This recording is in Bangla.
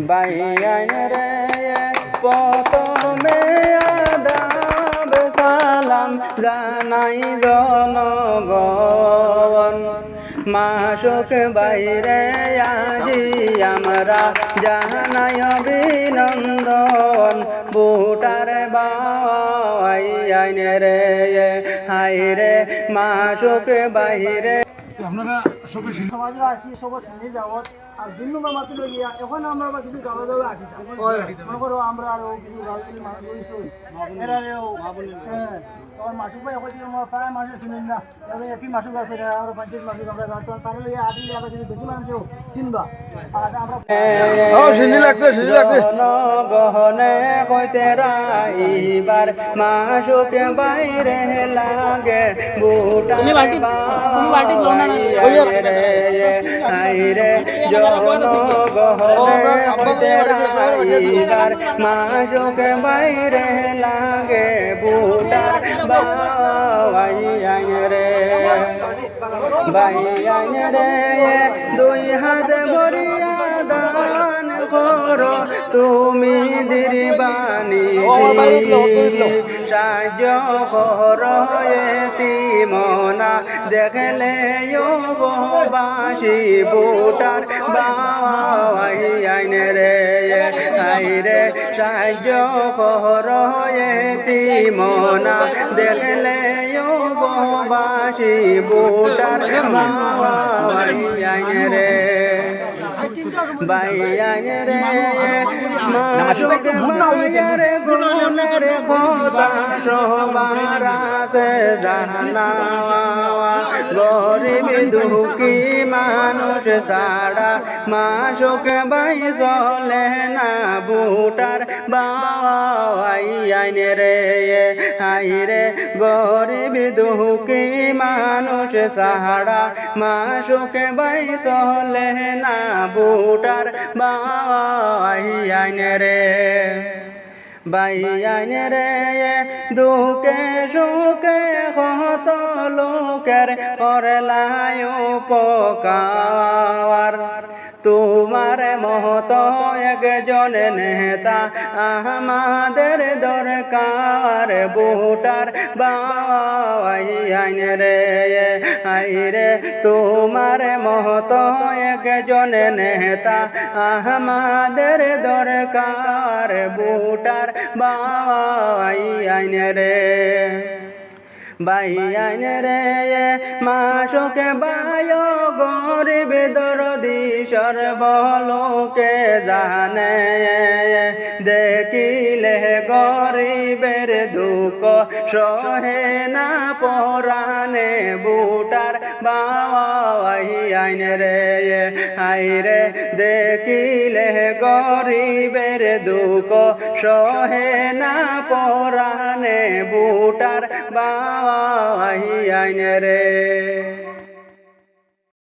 বাইয়ান রে প্রথমে আদাব সালাম জানাই জনগণ। মাসুক বাইরে আজি আমরা জানাই অভিনন্দন। বুটার বাইয়ান রে হাই রে মাসুক বাইরে। আপনারা সবাই আছি শ্রেণি যাবত আর দুই নম্বর মাত্র লইয়া এখন আমরা আবার কিছু গাওয়া যাবে আটি মনে করো আমরা আরও কিছু এরারেও হ্যাঁ তোমার মাসুক ভাই এখন আমার প্রায় মানুষ চিনেন না। এপি মাসুক আছে না আমরা পঞ্চায়েত মাসুক আমরা তারা লইয়া আটি আবার কিছু বেশি মানুষও চিনবা। আর আমরা ও লাগছে সিন্নি লাগছে। গহনে কইতে রাইবার মাসুকে বাইরে লাগে বুটা তুমি বাটি তুমি বাটি লো না না। আইরে জন গহনে কইতে রাইবার মাসুকে বাইরে লাগে বুটার বাই রে দুই হাত ভরিয়া দান করো তুমি দিরবানি সাহায্য করো এতি মনা দেখলে বাসি বুটার বাই আইন রে আই রে সাহায্য করো এতি মনা দেখলে বাসি বুটার বাই আইন রে বাইয়ান রে মাসুক বাইয়ার গুণের খোদা সবার আছে জানা গরিব দুঃখী মানুষ সারা মাসুক বাই চলে না বুটার বাইয়ান রে হাই রে গরিব দুঃখী মানুষ সাহারা, মাসুক বাই চলে না বুটার বাইয়ান রে। বাইয়ান রে দুকে সুকে কত লোকের করলায় উপকার তোমার মহত একজন নেতা, আমাদের দরকার বুটার বাইন রে, আই রে। তোমার মহত একজন নেতা, আমাদের দরকার বুটার বাইন রে। বাইয়ান রে মাসুকে বায় গরিব দরদি সর্বলোকে জানে। দেখিলে গরিবের দুঃখ সহে না পরানে বুটার বাইয়ান রে আই রে দেখিলে গরিবের দুঃখ সহে না পরানে বুটার বাই আইন রে।